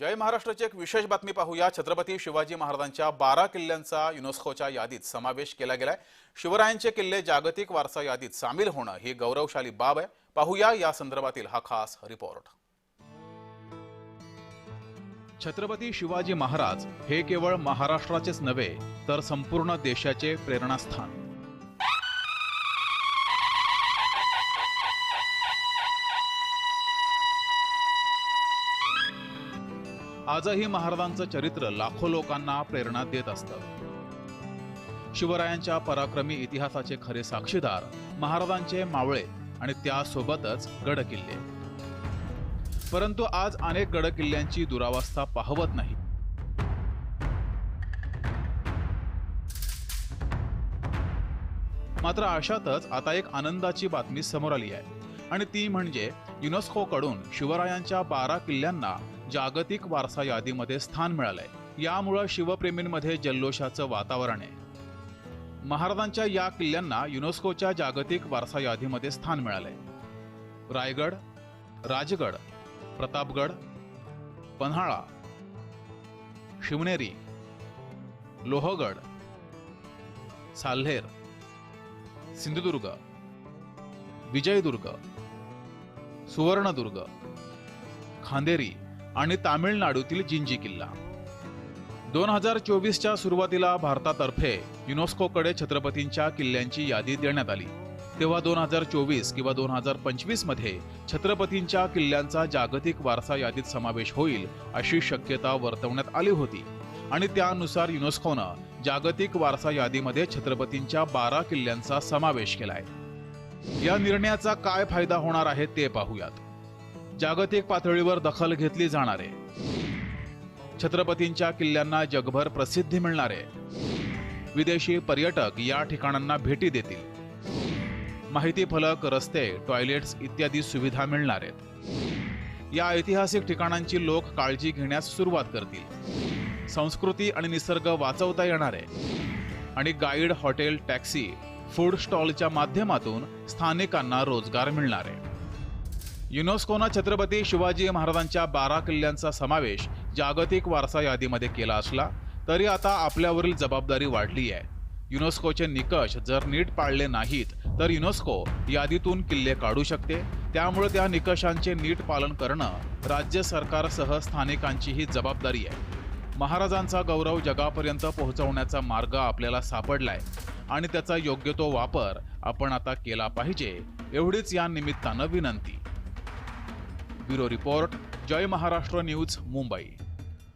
जय महाराष्ट्राची एक विशेष बातमी पाहूया. छत्रपती शिवाजी महाराजांच्या बारा किल्ल्यांचा युनेस्कोच्या यादीत समावेश केला गेलाय. शिवरायांचे किल्ले जागतिक वारसा यादीत सामील होणं ही गौरवशाली बाब आहे. पाहूया या संदर्भातील हा खास रिपोर्ट. छत्रपती शिवाजी महाराज हे केवळ महाराष्ट्राचेच नव्हे तर संपूर्ण देशाचे प्रेरणास्थान. आजही महाराजांचं चरित्र लाखो लोकांना प्रेरणा देत असतं. शिवरायांच्या पराक्रमी इतिहासाचे खरे साक्षीदार महाराजांचे मावळे आणि त्यासोबतच गड किल्ले परंतु आज अनेक गड किल्ल्यांची दुरावस्था पाहवत नाही. मात्र अशातच आता एक आनंदाची बातमी समोर आली आहे. आणि ती म्हणजे युनेस्को कडून शिवरायांच्या बारा किल्ल्यांना जागतिक वारसा यादीमध्ये स्थान मिळालंय. यामुळं शिवप्रेमींमध्ये जल्लोषाचं वातावरण आहे. महाराजांच्या या किल्ल्यांना युनेस्कोच्या जागतिक वारसा यादीमध्ये स्थान मिळालंय. रायगड राजगड प्रतापगड पन्हाळा शिवनेरी लोहगड साल्हेर सिंधुदुर्ग विजयदुर्ग सुवर्णदुर्ग खांदेरी आणि तामिळनाडूतील जिंजी किल्ला. दोन हजार चोवीसच्या सुरुवातीला भारतातर्फे युनेस्कोकडे छत्रपतींच्या किल्ल्यांची यादी देण्यात आली. तेव्हा दोन हजार चोवीस किंवा दोन हजार पंचवीसमध्ये छत्रपतींच्या किल्ल्यांचा जागतिक वारसा यादीत समावेश होईल अशी शक्यता वर्तवण्यात आली होती. आणि त्यानुसार युनेस्कोनं जागतिक वारसा यादीमध्ये छत्रपतींच्या बारा किल्ल्यांचा समावेश केलाय. या निर्णयाचा काय फायदा होणार आहे ते पाहूयात. जागतिक पातळीवर दखल घेतली जाणार आहे. छत्रपतींच्या किल्ल्यांना जगभर प्रसिद्धी मिळणार आहे. विदेशी पर्यटक या ठिकाणांना भेटी देतील. माहिती फलक रस्ते टॉयलेट्स इत्यादी सुविधा मिळणार आहेत. या ऐतिहासिक ठिकाणांची लोक काळजी घेण्यास सुरुवात करतील. संस्कृती आणि निसर्ग वाचवता येणार आहे. आणि गाईड हॉटेल टॅक्सी फूड स्टॉलच्या माध्यमातून स्थानिकांना रोजगार मिळणार आहे. युनेस्कोनं छत्रपती शिवाजी महाराजांच्या बारा किल्ल्यांचा समावेश जागतिक वारसा यादीमध्ये केला असला तरी आता आपल्यावरील जबाबदारी वाढली आहे युनेस्कोचे निकष जर नीट पाळले नाहीत तर युनेस्को यादीतून किल्ले काढू शकते. त्यामुळे त्या निकषांचे नीट पालन करणं राज्य सरकारसह स्थानिकांचीही जबाबदारी आहे. महाराजांचा गौरव जगापर्यंत पोहोचवण्याचा मार्ग आपल्याला सापडलाय आणि त्याचा योग्य तो वापर आपण आता केला पाहिजे एवढीच या निमित्तानं विनंती. Bureau report Jai Maharashtra news Mumbai.